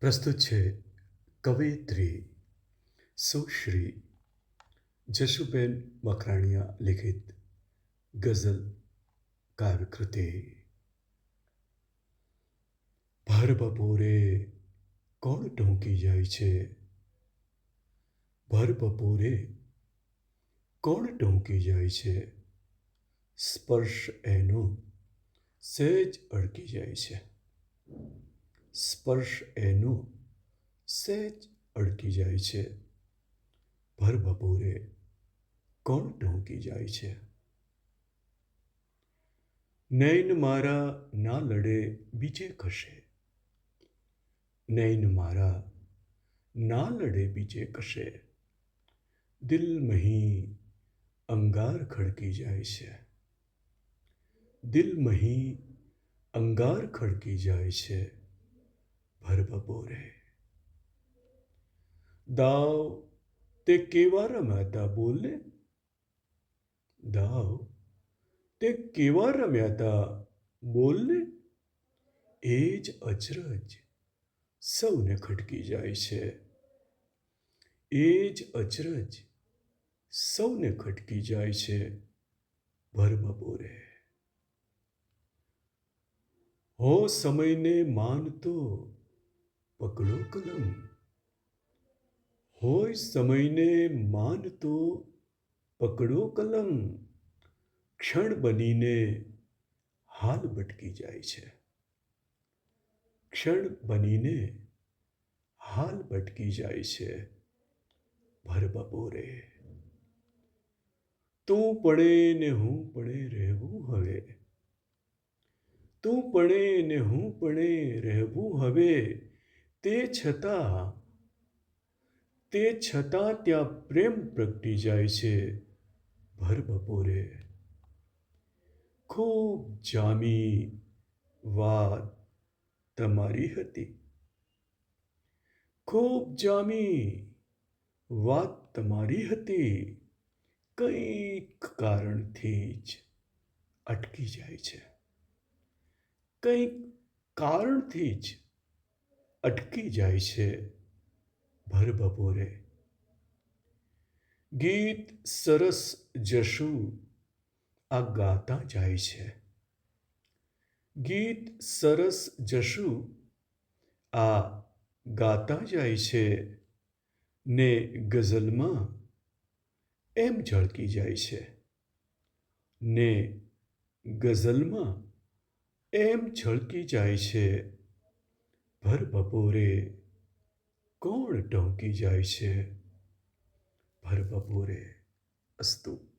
પ્રસ્તુત છે કવયિત્રી સુશ્રી જશુબેન મકરાણીયા લિખિત ગઝલ કાવ્યકૃતિ ભર બપોરે કોણ ટોંકી જાય છે? ભર બપોરે કોણ ટોંકી જાય છે? સ્પર્શ એનો સહેજ અડકી જાય છે. સ્પર્શ એનો સહેજ અડકી જાય છે. ભર બપોરે કોણ ટોંકી જાય છે? નૈન મારા ના લડે બીજે કશે? નૈન મારા ના લડે બીજે કશે? દિલ મહી અંગાર ખડકી જાય છે. દિલ મહી અંગાર ખડકી જાય છે. ભર બપોરે દાવ તે કેવા રમ્યાતા બોલને દાવ તે કેવા રમ્યાતા બોલને એ જ અચરજ સૌને ખટકી જાય છે. એ જ અચરજ સૌને ખટકી જાય છે. ભર બપોરે હો સમયને માનતો પકડો કલમ. હોય સમયને માનતો પકડો કલમ. ક્ષણ બનીને હાલ ભટકી જાય છે. ક્ષણ બનીને હાલ ભટકી જાય છે. ભર બપોરે. તું પડે ને હું પડે રહેવું હવે. તું પડે ને હું પડે રહેવું હવે. તે છતાં તે છતાં ત્યાં પ્રેમ પ્રગટી જાય છે, ભર બપોરે. ખૂબ જામી વાત તમારી હતી. ખૂબ જામી વાત તમારી હતી. કંઈક કારણથી જ અટકી જાય છે. કંઈક કારણથી જ અટકી જાય છે ભર બપોરે ગીત સરસ જશુ, આ ગાતા જાય છે. ગીત સરસ જશુ, આ ગાતા જાય છે. ને ગઝલમાં એમ ઝળકી જાય છે. ને ગઝલમાં એમ છળકી જાય છે. ભર બપોરે કોણ ટોંકી જાય છે? ભર બપોરે અસ્તુ.